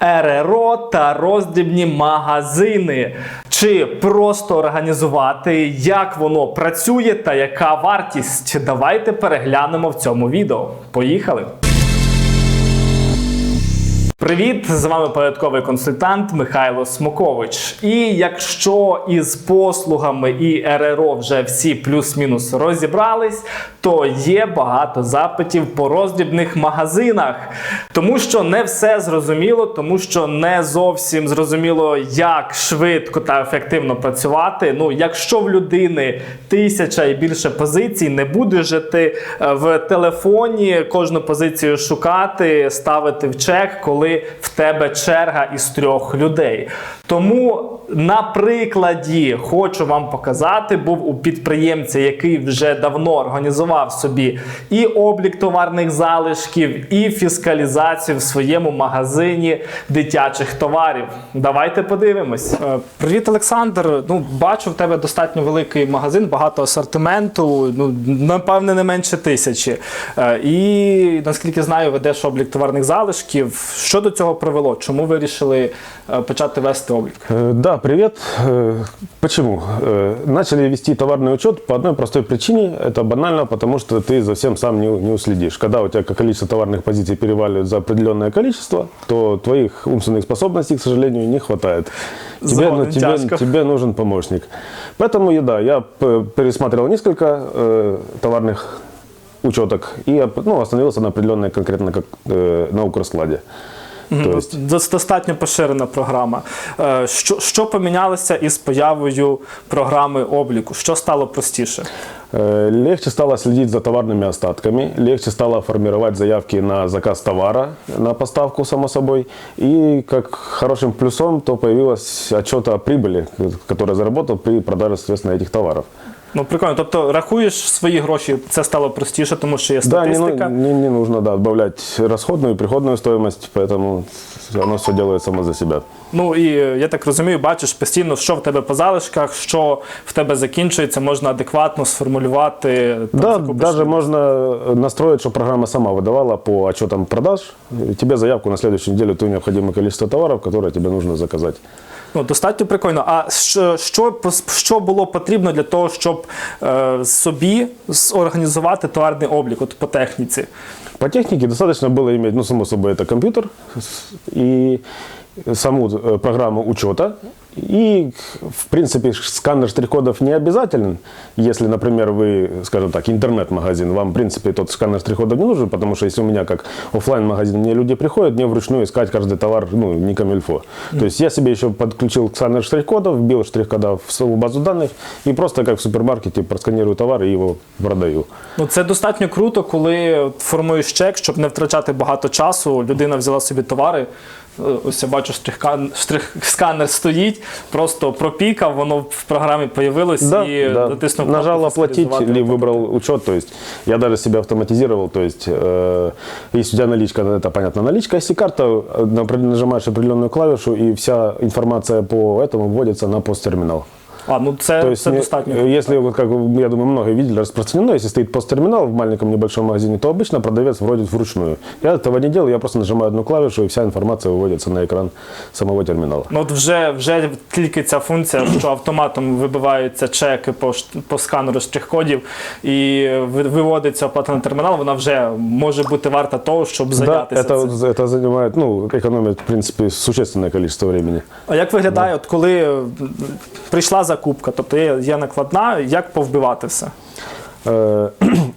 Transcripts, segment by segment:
РРО та роздрібні магазини. Чи просто організувати, як воно працює та яка вартість? Давайте переглянемо в цьому відео. Поїхали! Привіт! З вами порядковий консультант Михайло Смокович. І якщо із послугами і РРО вже всі плюс-мінус розібрались, то є багато запитів по роздрібних магазинах. Тому що не все зрозуміло, тому що не зовсім зрозуміло, як швидко та ефективно працювати. Ну, якщо в людини тисяча і більше позицій, не буде жити е, в телефоні, кожну позицію шукати, ставити в чек, коли в тебе черга із трьох людей. Тому на прикладі хочу вам показати, був у підприємця, який вже давно організував собі і облік товарних залишків, і фіскалізацію в своєму магазині дитячих товарів. Давайте подивимось. Е, Привіт, Олександр. Ну, бачу, в тебе достатньо великий магазин, багато асортименту. Ну, напевне, не менше тисячі. Е, І наскільки знаю, ведеш облік товарних залишків. Що до цього привело? Чому вирішили е, почати вести облік? Да, привет. Почему? Начали вести товарный учет по одной простой причине. Это банально, потому что ты за всем сам не, не уследишь. Когда у тебя количество товарных позиций переваливает за определенное количество, то твоих умственных способностей, к сожалению, не хватает. Тебе, ну, тебе, тебе нужен помощник. Поэтому, да, я пересматривал несколько э, товарных учеток и ну, остановился на определенной конкретно как, э, на Укрскладе. То есть, Дос- Достатньо поширена програма. Е, Що, що помінялося із появою програми обліку? Що стало простіше? Э, Легче стало следить за товарными остатками, легче стало формировать заявки на заказ товара, на поставку, само собой. И как хорошим плюсом, то появилась отчет о прибыли, который заработал при продаже, соответственно, этих товаров. Ну, прикольно. Тобто рахуєш свої гроші, це стало простіше, тому що є Да, не, ну- статистика. не, не нужно да, добавлять расходную и приходную стоимость, поэтому оно все делает само за себя. Ну і е, я так розумію, бачиш постійно, що в тебе по залишках, що в тебе закінчується, можна адекватно сформулювати. там, Да, закупиш даже можно настроить, чтобы программа сама выдавала по отчетам продаж э, тебе заявку на следующую неделю то необходимое количество товаров, которые тебе нужно заказать. Ну, достатньо прикольно. А що, що, пос- що було потрібно для того, щоб е, собі зорганізувати товарний облік от по техніці? По технике достаточно было иметь, ну, само собой, это компьютер с- и саму э, программу учета. И, в принципе, ш- сканер штрих-кодов не обязателен. Если, например, вы, скажем так, интернет-магазин, вам, в принципе, тот сканер штрих-кодов не нужен, потому что если у меня как оффлайн магазин мне люди приходят, мне вручную искать каждый товар, ну, не камильфо. То есть я себе еще подключил сканер штрих-кодов, вбил штрих-кода в свою базу данных и просто как в супермаркете просканирую товар и его продаю. Ну, це достатньо круто, коли от формуєш чек, щоб не втрачати багато часу. Людина взяла собі товари. е, Ось я бачу, штрих-кан- штрих-сканер стоїть, просто пропікав, воно в програмі появилось Да, і да. натиснув Нажал кнопку оплатить «Фіскалізувати». или выбрал учет, то есть я даже себя автоматизировал, то есть э, если у тебя наличка, ну, это понятно, наличка, если карта, э, например, нажимаешь определенную клавишу и вся информация по этому вводится на посттерминал. А, ну це, То есть це не- достатньо. э, если, вот как вы, я думаю, многие видели, распространено, если стоит посттерминал в маленьком небольшом магазине, то обычно продавец вводит вручную. Я этого не делаю, я просто нажимаю одну клавишу и вся информация выводится на экран самого терминала. Ну, от вже, вже тільки ця функція, що автоматом вибиваються чеки по, ш- по сканеру штрих-кодів і ви- виводиться оплата на термінал, вона вже може бути варта того, щоб Да, зайнятися. это, цим. это занимает, ну, экономит, в принципе, существенное количество времени. А як виглядає, от коли е, прийшла закупка, тобто є, є накладна, як повбивати все? Э,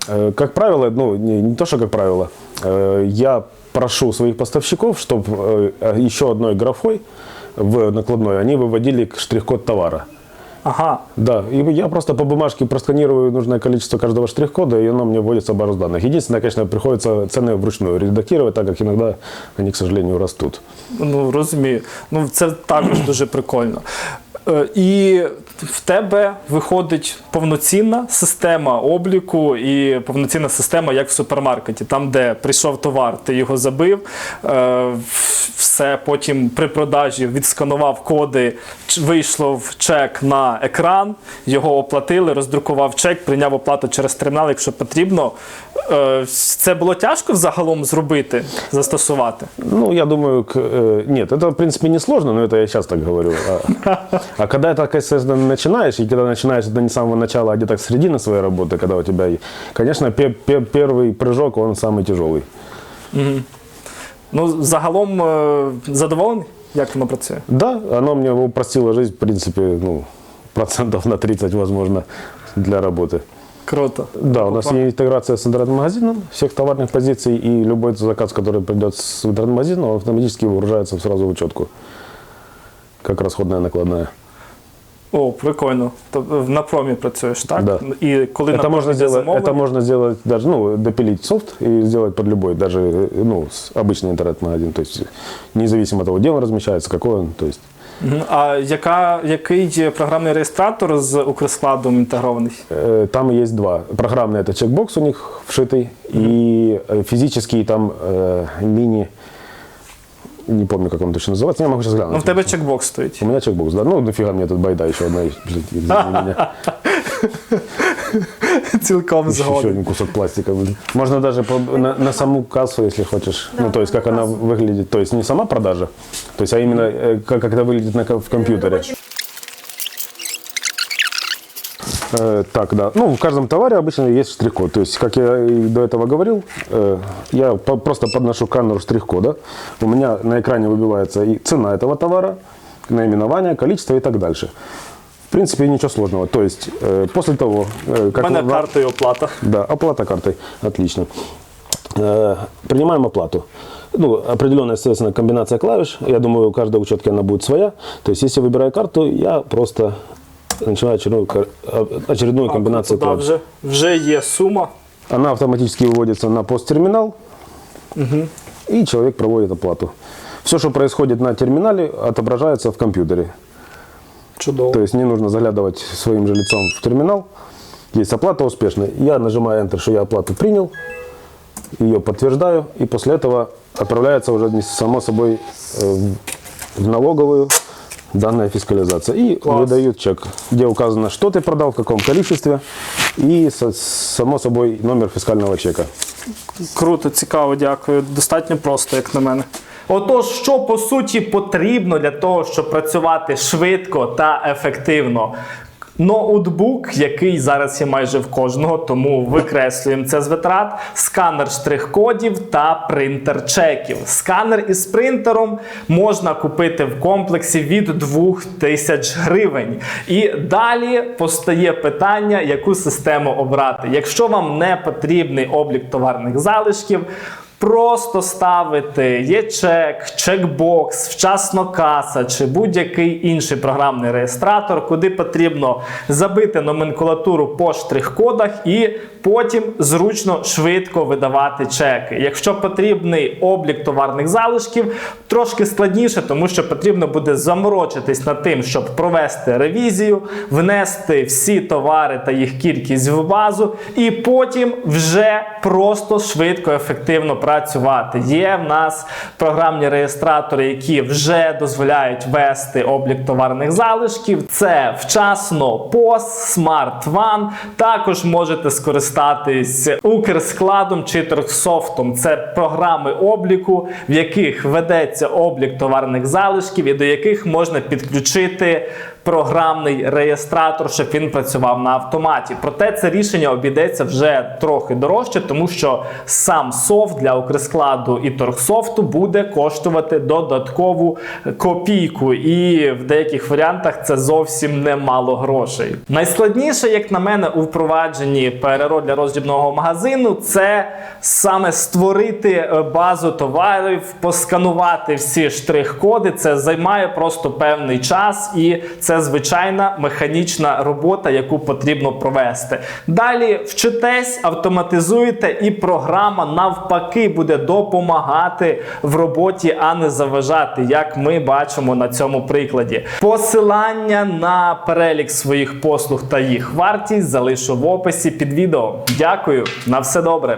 э, Как правило, ну, не, не то, что как правило, э, я прошу своих поставщиков, чтобы еще одной графой в накладной они выводили к штрих-код товара. Ага. Да, и я просто по бумажке просканирую нужное количество каждого штрих-кода, и оно мне вводится в базу данных. Единственное, конечно, приходится цены вручную редактировать, так как иногда они, к сожалению, растут. Ну, розумію. Ну, це також дуже прикольно. Е, І в тебе виходить повноцінна система обліку і повноцінна система, як в супермаркеті. Там, де прийшов товар, ти його забив. е, все потім при продажі відсканував коди, ч- вийшло в чек на екран, його оплатили, роздрукував чек, прийняв оплату через термінал, якщо потрібно. Е, Це було тяжко взагалом зробити, застосувати. Ну, я думаю, к- э, нет, это, в принципе, не сложно, но это я сейчас так говорю. А, а когда это, естественно, начинаешь, и когда начинаешь это не с самого начала, а где-то к середины своей работы, когда у тебя, и- конечно, пе- пе- первый прыжок, он самый тяжелый. Ну, загалом е, задоволений, як воно працює? Да, оно мне упростило жизнь, в принципе, ну, процентов на 30, возможно, для работы. Круто. Да, у нас есть интеграция с интернет-магазином всех товарных позиций, и любой заказ, который придет с интернет-магазина, он автоматически выгружается сразу в учетку, как расходная накладная. О, прикольно. Тобто на промі працюєш, так? Да. І коли на Это промі можно, йде сделать, замовлення, это можно сделать даже, ну, допилить софт и сделать под любой, даже, э, ну, с- обычный интернет-магазин, то есть независимо от того, где он размещается, какой он, то есть Мгм. А яка, який програмний реєстратор з Укрскладом інтегрований? Э, Там есть два. Программный это чекбокс у них вшитый, и э, физический там э, мини, не помню, как он точно называется, я могу сейчас глянуть. Ну, в тебе чекбокс стоїть. У меня чекбокс, да. Ну, нафига мне тут байда еще одна, блин, извини меня. Цілком згоден. один кусок пластика. блин. Можно даже по- на, на саму кассу, если хочешь. Ну, то есть, как она выглядит. То есть, не сама продажа, то есть, а именно э, как, как это выглядит на, в компьютере. Э, так, да. Ну, в каждом товаре обычно есть штрих-код. То есть, как я и до этого говорил, э, я по- просто подношу к камеру штрих-кода. У меня на экране выбивается и цена этого товара, наименование, количество и так дальше. В принципе, ничего сложного. То есть, э, после того, э, У как... мене вы- картою оплата. да, оплата картой. Отлично. Э, Принимаем оплату. Ну, определенная, естественно, комбинация клавиш. Я думаю, у каждой учетки она будет своя. То есть, если выбираю карту, я просто начинаю очередную, кар- а, очередную комбинацию Туди клавиш. вже, вже є сума. Она автоматически выводится на посттерминал, и человек проводит оплату. Все, что происходит на терминале, отображается в компьютере. Чудово. То есть не нужно заглядывать своим же лицом в терминал. Есть оплата успешная. Я нажимаю Enter, что я оплату принял, ее подтверждаю, и после этого отправляется уже само собой э, в налоговую данная фискализация. И Класс. выдают чек, где указано, что ты продал, в каком количестве, и само собой номер фискального чека. Круто, цікаво, дякую. Достатньо просто, як на мене. Отож, що по суті потрібно для того, щоб працювати швидко та ефективно? Ноутбук, який зараз є майже в кожного, тому викреслюємо це з витрат, сканер штрих-кодів та принтер чеків. Сканер із принтером можна купити в комплексі від 2000 гривень. І далі постає питання, яку систему обрати. Якщо вам не потрібний облік товарних залишків, Просто ставити є чек, чекбокс, вчасно каса чи будь-який інший програмний реєстратор, куди потрібно забити номенклатуру по штрих-кодах і потім зручно швидко видавати чеки. Якщо потрібний облік товарних залишків, трошки складніше, тому що потрібно буде заморочитись над тим, щоб провести ревізію, внести всі товари та їх кількість в базу, і потім вже просто швидко, ефективно працювати. Є в нас програмні реєстратори, які вже дозволяють вести облік товарних залишків. Це вчасно POS, Smart One. Також можете скористатись Укрскладом чи Торгсофтом. Це програми обліку, в яких ведеться облік товарних залишків і до яких можна підключити програмний реєстратор, щоб він працював на автоматі. Проте це рішення обійдеться вже трохи дорожче, тому що сам софт для Укрскладу і Торгсофту буде коштувати додаткову копійку, і в деяких варіантах це зовсім немало грошей. Найскладніше, як на мене, у впровадженні ПРРО для роздрібного магазину це саме створити базу товарів, посканувати всі штрих-коди. Це займає просто певний час, і це звичайна механічна робота, яку потрібно провести. Далі вчитесь, автоматизуєте, і програма навпаки буде допомагати в роботі, а не заважати, як ми бачимо на цьому прикладі. Посилання на перелік своїх послуг та їх вартість залишу в описі під відео. Дякую, на все добре.